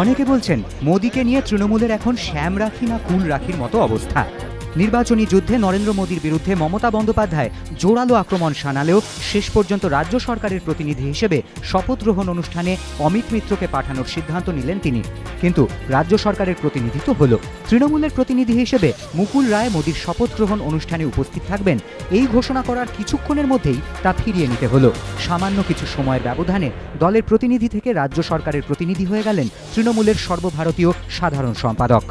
অনেকে বলছেন মোদীকে নিয়ে তৃণমূলের এখন শ্যাম রাখি না কুল রাখির মতো অবস্থা। নির্বাচনী যুদ্ধে নরেন্দ্র মোদীর বিরুদ্ধে মমতা বন্দ্যোপাধ্যায় জোরালো আক্রমণ শানালেও শেষ পর্যন্ত রাজ্য সরকারের প্রতিনিধি হিসেবে শপথ গ্রহণ অনুষ্ঠানে অমিত মিত্রকে পাঠানোর সিদ্ধান্ত নিলেন তিনি। কিন্তু রাজ্য সরকারের প্রতিনিধি তো হলো, তৃণমূলের প্রতিনিধি হিসেবে মুকুল রায় মোদীর শপথ গ্রহণ অনুষ্ঠানে উপস্থিত থাকবেন। এই ঘোষণা করার কিছুক্ষণের মধ্যেই তা ফিরিয়ে নিতে হলো। সামান্য কিছু সময়ের ব্যবধানে দলের প্রতিনিধি থেকে রাজ্য সরকারের প্রতিনিধি হয়ে গেলেন তৃণমূলের সর্বভারতীয় সাধারণ সম্পাদক।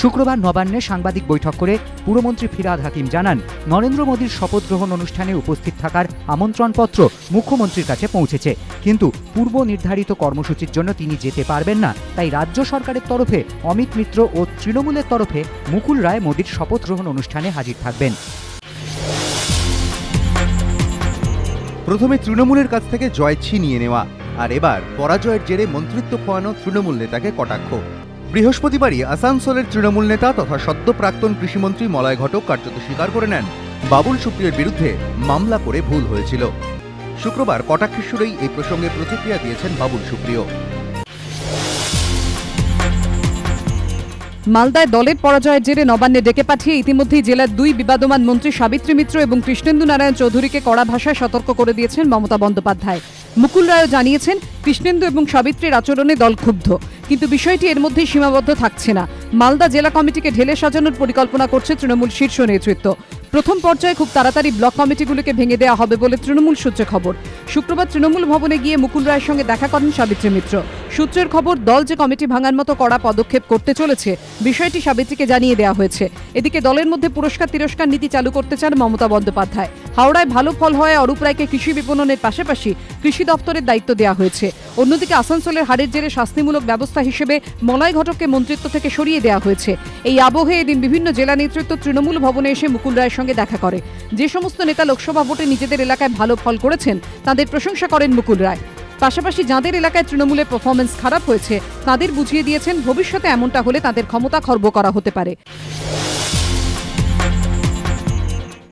শুক্রবার নবান্নে সাংবাদিক বৈঠক করে পুরমন্ত্রী ফিরাদ হাকিম জানান, নরেন্দ্র মোদীর শপথ গ্রহণ অনুষ্ঠানে উপস্থিত থাকার আমন্ত্রণপত্র মুখ্যমন্ত্রীর কাছে পৌঁছেছে। কিন্তু পূর্ব নির্ধারিত কর্মসূচির জন্য তিনি যেতে পারবেন না। তাই রাজ্য সরকারের তরফে অমিত মিত্র ও তৃণমূলের তরফে মুকুল রায় মোদীর শপথ গ্রহণ অনুষ্ঠানে হাজির থাকবেন। প্রথমে তৃণমূলের কাছ থেকে জয় ছিনিয়ে নেওয়া, আর এবার পরাজয়ের জেরে মন্ত্রিত্ব খোয়ানো তৃণমূল নেতাকে কটাক্ষ। বৃহস্পতিবারই আসানসোলের তৃণমূল নেতা তথা সদ্য প্রাক্তন কৃষিমন্ত্রী মলয় ঘটক কার্যত স্বীকার করে নেন। বাবুল সুপ্রিয়ের বিরুদ্ধে মামলা করে ভুল হয়েছিল। শুক্রবার কটাক্ষেশ্বরেই এই প্রসঙ্গে প্রতিক্রিয়া দিয়েছেন বাবুল সুপ্রিয়। মালদায় দলের পরাজয়ের জেরে নবান্নে ডেকে পাঠিয়ে ইতিমধ্যেই জেলার দুই বিবাদমান মন্ত্রী সাবিত্রী মিত্র এবং কৃষ্ণেন্দু নারায়ণ চৌধুরীকে কড়া ভাষায় সতর্ক করে দিয়েছেন মমতা বন্দ্যোপাধ্যায়। মুকুল রায়ও জানিয়েছেন, কৃষ্ণেন্দু এবং সাবিত্রীর আচরণে দল ক্ষুব্ধ। কিন্তু বিষয়টি এর মধ্যেই সীমাবদ্ধ থাকছে না। মালদা জেলা কমিটিকে ঢেলে সাজানোর পরিকল্পনা করছে তৃণমূল শীর্ষ নেতৃত্ব। প্রথম পর্যায়ে খুব তাড়াতাড়ি ব্লক কমিটিগুলোকে ভেঙে দেওয়া হবে বলে তৃণমূল সূত্রে খবর। শুক্রবার তৃণমূল ভবনে গিয়ে মুকুল রায়ের সঙ্গে দেখা করেন সাবিত্রী মিত্র। সূত্রের খবর, দল যে কমিটি ভাঙার মতো কড়া পদক্ষেপ করতে চলেছে, বিষয়টি সাবিত্রীকে জানিয়ে দেওয়া হয়েছে। এদিকে দলের মধ্যে পুরস্কার, তিরস্কার নীতি চালু করতে চান মমতা বন্দ্যোপাধ্যায়। হাওড়ায় ভালো ফল হয়, অরূপ রায়কে কৃষি বিপণনের পাশাপাশি কৃষি দপ্তরের দায়িত্ব দেওয়া হয়েছে। অন্যদিকে আসানসোলের হারের জেরে শাস্তিমূলক ব্যবস্থা হিসেবে মলয় ঘটককে মন্ত্রিত্ব থেকে সরিয়ে দেওয়া হয়েছে। এই আবহে এদিন বিভিন্ন জেলা নেতৃত্ব তৃণমূল ভবনে এসে মুকুল রায়ের সঙ্গে দেখা করে। যে সমস্ত নেতা লোকসভা ভোটে নিজেদের এলাকায় ভালো ফল করেছেন, তাদের প্রশংসা করেন মুকুল রায়। পাশাপাশি যাঁদের এলাকায় তৃণমূলের পারফরমেন্স খারাপ হয়েছে, তাদের বুঝিয়ে দিয়েছেন ভবিষ্যতে এমনটা হলে তাদের ক্ষমতা খর্ব করা হতে পারে।